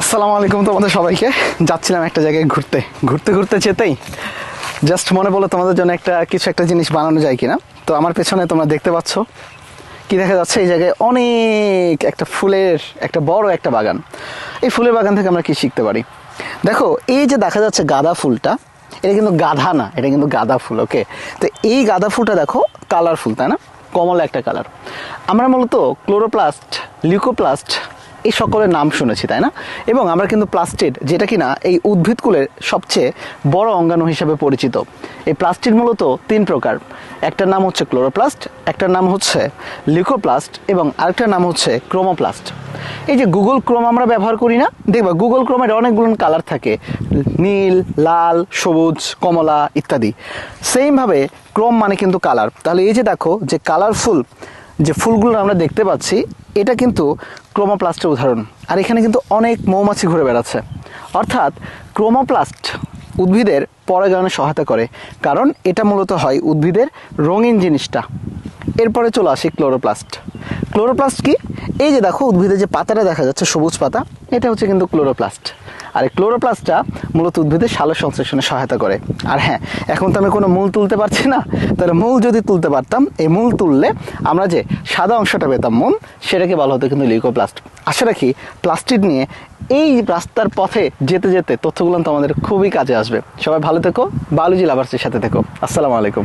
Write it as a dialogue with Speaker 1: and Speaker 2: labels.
Speaker 1: আসসালামু আলাইকুম তোমাদের সবাইকে। যাচ্ছিলাম একটা জায়গায় ঘুরতে। ঘুরতে ঘুরতে যেতেই জাস্ট মনে বলো তোমাদের জন্য একটা, কিছু একটা জিনিস বানানো যায় কিনা। তো আমার পেছনে তোমরা দেখতে পাচ্ছ কি দেখা যাচ্ছে? এই জায়গায় অনেক একটা ফুলের, একটা বড় একটা বাগান। এই ফুলের বাগান থেকে আমরা কি শিখতে পারি? দেখো, এই যে দেখা যাচ্ছে গাঁদা ফুলটা, এটা কিন্তু গাধা না, এটা কিন্তু গাঁদা ফুল ওকে তো এই গাঁদা ফুলটা দেখো কালারফুল তাই না? কমলা একটা কালার আমরা মূলত ক্লোরোপ্লাস্ট লিউকোপ্লাস্ট এই সকলের নাম শুনেছি, তাই না? এবং আমরা কিন্তু প্লাস্টিড যেটা কিনা এই উদ্ভিদকুলের সবচেয়ে বড় অঙ্গাণু হিসাবে পরিচিত। এই প্লাস্টিড মূলত তিন প্রকার। একটার নাম হচ্ছে ক্লোরোপ্লাস্ট একটার নাম হচ্ছে লিউকোপ্লাস্ট এবং আরেকটার নাম হচ্ছে ক্রোমোপ্লাস্ট এই যে গুগল ক্রোম আমরা ব্যবহার করি না, দেখবা গুগল ক্রোমের অনেকগুলো কালার থাকে। নীল, লাল, সবুজ, কমলা ইত্যাদি। সেমভাবে ক্রোম মানে কিন্তু কালার তাহলে এই যে দেখো যে কালারফুল যে ফুলগুলো আমরা দেখতে পাচ্ছি, এটা কিন্তু ক্রোমোপ্লাস্টের উদাহরণ। আর এখানে কিন্তু অনেক মৌমাছি ঘুরে বেড়াচ্ছে। অর্থাৎ ক্রোমোপ্লাস্ট উদ্ভিদের পরাগায়নে সহায়তা করে, কারণ এটা মূলত হয় উদ্ভিদের রঙিন জিনিসটা। এরপরে চলে আসি ক্লোরোপ্লাস্ট। ক্লোরোপ্লাস্ট কি? এই যে দেখো উদ্ভিদের যে পাতাটা দেখা যাচ্ছে, সবুজ পাতা, এটা হচ্ছে কিন্তু ক্লোরোপ্লাস্ট। আর এই ক্লোরোপ্লাস্টটা মূলত উদ্ভিদের সালোক সংশ্লেষণে সহায়তা করে। আর হ্যাঁ এখন তো আমি কোনো মূল তুলতে পারছি না, তাহলে মূল যদি তুলতে পারতাম, এই মূল তুললে আমরা যে সাদা অংশটা পেতাম মূল, সেটাকে বলা হতো কিন্তু লিউকোপ্লাস্ট আশা রাখি প্লাস্টিক নিয়ে এই রাস্তার পথে যেতে যেতে তথ্যগুলো তো আমাদের খুবই কাজে আসবে। সবাই ভালো থেকো বায়োলজি লাভার্সের সাথে থেকো। আসসালামু আলাইকুম।